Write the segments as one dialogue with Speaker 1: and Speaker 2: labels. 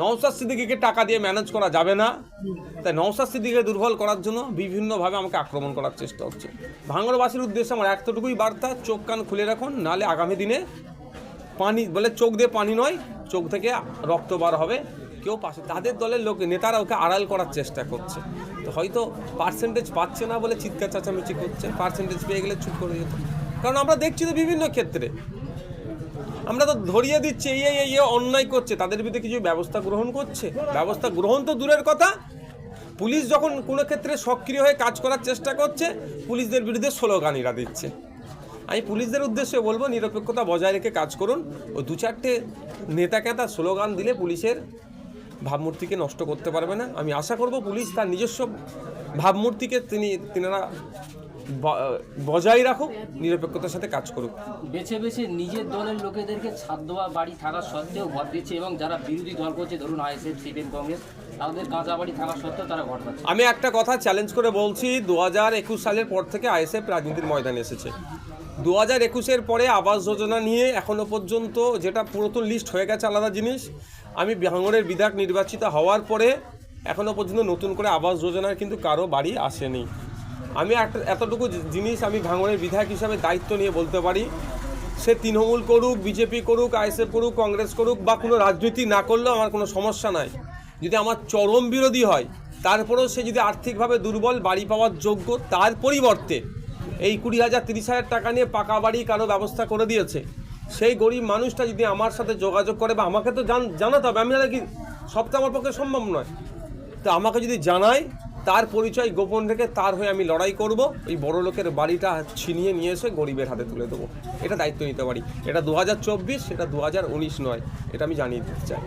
Speaker 1: নওসাদ সিদ্দিকিকে টাকা দিয়ে ম্যানেজ করা যাবে না। তাই নওসাদ সিদ্দিকে দুর্বল করার জন্য বিভিন্নভাবে আমাকে আক্রমণ করার চেষ্টা হচ্ছে। ভাঙড়বাসীর উদ্দেশ্যে আমার এতটুকুই বার্তা, চোখ কান খুলে রাখুন, নালে আগামী দিনে পানি, বলে চোখ দিয়ে পানি নয়, চোখ থেকে রক্ত বার হবে। কেউ পাশে, তাদের দলের লোক, নেতারা ওকে আড়াল করার চেষ্টা করছে। তো হয়তো পার্সেন্টেজ পাচ্ছে না বলে চিৎকার চাচামেচি করছে পার্সেন্টেজ পেয়ে গেলে চুপ করে যেত। কারণ আমরা দেখছি তো বিভিন্ন ক্ষেত্রে আমরা তো ধরিয়ে দিচ্ছি, এই এই এ অন্যায় করছে, তাদের বিরুদ্ধে কিছু ব্যবস্থা গ্রহণ করছে। ব্যবস্থা গ্রহণ তো দূরের কথা। পুলিশ যখন কোনো ক্ষেত্রে সক্রিয় হয়ে কাজ করার চেষ্টা করছে, পুলিশদের বিরুদ্ধে স্লোগানিরা দিচ্ছে। আমি পুলিশদের উদ্দেশ্যে বলব, নিরপেক্ষতা বজায় রেখে কাজ করুন। ও দু চারটে নেতা কেতা স্লোগান দিলে পুলিশের ভাবমূর্তিকে নষ্ট করতে পারবে না। আমি আশা করব পুলিশ তার নিজস্ব ভাবমূর্তিকে তিনি, তিনারা বজায় রাখুক নিরপেক্ষতার সাথে কাজ করুক।
Speaker 2: বেছে বেছে নিজের দলের লোকেদেরকে ছাদ দেওয়া বাড়ি থাকা সত্ত্বেও ঘর দিচ্ছে এবং যারা বিরোধী দল করছে ধরুন আইএসএফ সিপিএম কংগ্রেস তাদের কাঁচা বাড়ি থাকা সত্ত্বেও তারা ঘর পাচ্ছে।
Speaker 1: আমি একটা কথা চ্যালেঞ্জ করে বলছি দু হাজার একুশ সালের পর থেকে আইএসএফ রাজনীতির ময়দানে এসেছে। দু হাজার একুশের পরে আবাস যোজনা নিয়ে এখনও পর্যন্ত যেটা পুরাতন লিস্ট হয়ে গেছে আলাদা জিনিস আমি ভাঙড়ের বিধায়ক নির্বাচিত হওয়ার পরে এখনও পর্যন্ত নতুন করে আবাস যোজনার কিন্তু কারও বাড়ি আসেনি। আমি একটা, এতটুকু জিনিস আমি ভাঙনের বিধায়ক হিসাবে দায়িত্ব নিয়ে বলতে পারি। সে তৃণমূল করুক, বিজেপি করুক আইএসএফ করুক, কংগ্রেস করুক বা কোনো রাজনীতি না করলেও আমার কোনো সমস্যা নাই। যদি আমার চরম বিরোধী হয়, তারপরেও সে যদি আর্থিকভাবে দুর্বল, বাড়ি পাওয়ার যোগ্য, তার পরিবর্তে এই কুড়ি হাজার, তিরিশ হাজার টাকা নিয়ে পাকা বাড়ি কারও ব্যবস্থা করে দিয়েছে, সেই গরিব মানুষটা যদি আমার সাথে যোগাযোগ করে বা আমাকে তো জান, জানাতে হবে, আমি কি সবটা আমার পক্ষে সম্ভব নয়? তো আমাকে যদি জানায় তার পরিচয় গোপন রেখে তার হয়ে আমি লড়াই করব। এই বড় লোকের বাড়িটা ছিনিয়ে নিয়ে এসে গরিবের হাতে তুলে দেবো। এটা দায়িত্ব নিতে পারি। এটা দু হাজার চব্বিশ, এটা দু হাজার উনিশ নয়। এটা আমি জানিয়ে দিতে চাই।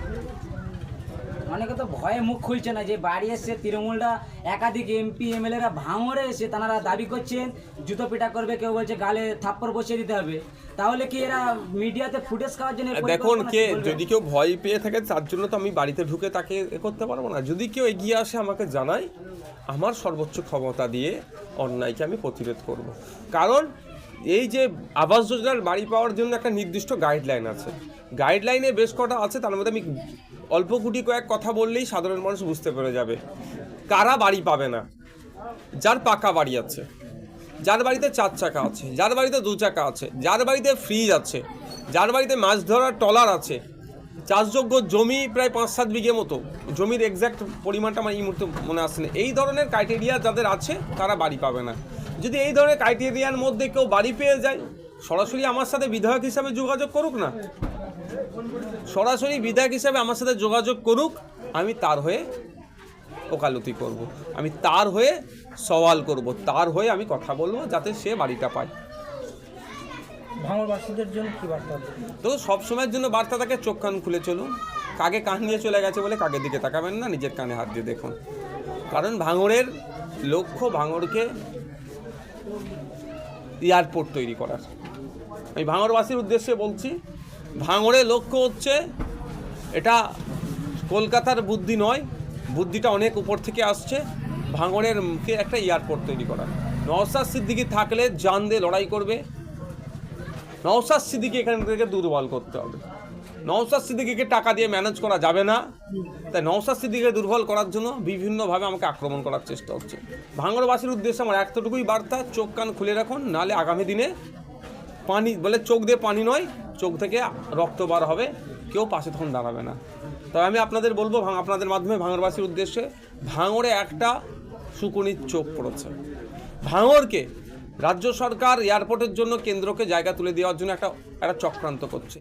Speaker 3: অনেকে তো ভয়ে মুখ খুলছে না যে বাড়ি এসে তৃণমূলরা একাধিক এমপি এমএলএরা ভাঙড়ে এসে তারা দাবি করছেন জুতো পিটা করবে কেউ বলছে গালে থাপ্পড় বসিয়ে দিতে হবে। তাহলে কি এরা মিডিয়াতে ফুটেজ খাওয়ার জন্য
Speaker 1: দেখুন কে যদি কেউ ভয় পেয়ে থাকে তার জন্য তো আমি বাড়িতে ঢুকে তাকে এ করতে পারব না। যদি কেউ এগিয়ে আসে আমাকে জানায় আমার সর্বোচ্চ ক্ষমতা দিয়ে অন্যায়কে আমি প্রতিরোধ করব। কারণ এই যে আবাস যোজনার বাড়ি পাওয়ার জন্য একটা নির্দিষ্ট গাইডলাইন আছে। গাইডলাইনে বেশ কটা আছে, তার মধ্যে আমি অল্প কুটি কয়েক কথা বললেই সাধারণ মানুষ বুঝতে পেরে যাবে। কারা বাড়ি পাবে না? যার পাকা বাড়ি আছে, যার বাড়িতে চার চাকা আছে, যার বাড়িতে দু চাকা আছে, যার বাড়িতে ফ্রিজ আছে, যার বাড়িতে মাছ ধরার টলার আছে চাষযোগ্য জমি প্রায় পাঁচ সাত বিঘে মতো। জমির এক্স্যাক্ট পরিমাণটা আমার এই মুহূর্তে মনে আসছে না। এই ধরনের ক্রাইটেরিয়া যাদের আছে, তারা বাড়ি পাবে না। যদি এই ধরনের ক্রাইটেরিয়ার মধ্যে কেউ বাড়ি পেয়ে যায়, সরাসরি আমার সাথে বিধায়ক হিসাবে যোগাযোগ করুক না। সরাসরি বিধায়ক হিসাবে আমার সাথে যোগাযোগ করুক, আমি তার হয়ে ওকালতি করব। আমি তার হয়ে সওয়াল করব। তার হয়ে আমি কথা বলব যাতে সে বাড়িটা পায়।
Speaker 4: ভাঙড়বাসীদের জন্য কি বার্তা
Speaker 1: তো সব সময়ের জন্য বার্তা থাকে, চোখ কান খুলে চলুন। কাকে কান নিয়ে চলে গেছে বলে কাকের দিকে তাকাবেন না, নিজের কানে হাত দিয়ে দেখুন। কারণ ভাঙড়ের লক্ষ্য ভাঙড়কে এয়ারপোর্ট তৈরি করার। আমি ভাঙড়বাসীর উদ্দেশ্যে বলছি, ভাঙড়ের লক্ষ্য হচ্ছে, এটা কলকাতার বুদ্ধি নয়, বুদ্ধিটা অনেক উপর থেকে আসছে ভাঙড়ের মুখে একটা এয়ারপোর্ট তৈরি করা নওসাদ সিদ্দিকি থাকলে জান দিয়ে লড়াই করবে নওসাদ সিদ্দিকি এখান থেকে দুর্বল করতে হবে। নওসাদ সিদ্দিকিকে টাকা দিয়ে ম্যানেজ করা যাবে না। তাই নওসাদ সিদ্দিকে দুর্বল করার জন্য বিভিন্নভাবে আমাকে আক্রমণ করার চেষ্টা হচ্ছে। ভাঙড়বাসীর উদ্দেশ্যে আমার এতটুকুই বার্তা, চোখ কান খুলে রাখুন, নালে আগামী দিনে পানি, বলে চোখ দিয়ে পানি নয়, চোখ থেকে রক্ত বার হবে, কেউ পাশে তখন দাঁড়াবে না। তবে আমি আপনাদের বলব আপনাদের মাধ্যমে ভাঙড়বাসীর উদ্দেশ্যে ভাঙড়ে একটা শুকুনির চোখ পড়েছে। ভাঙড়কে রাজ্য সরকার এয়ারপোর্টের জন্য কেন্দ্রকে জায়গা তুলে দেওয়ার জন্য একটা একটা চক্রান্ত করছে।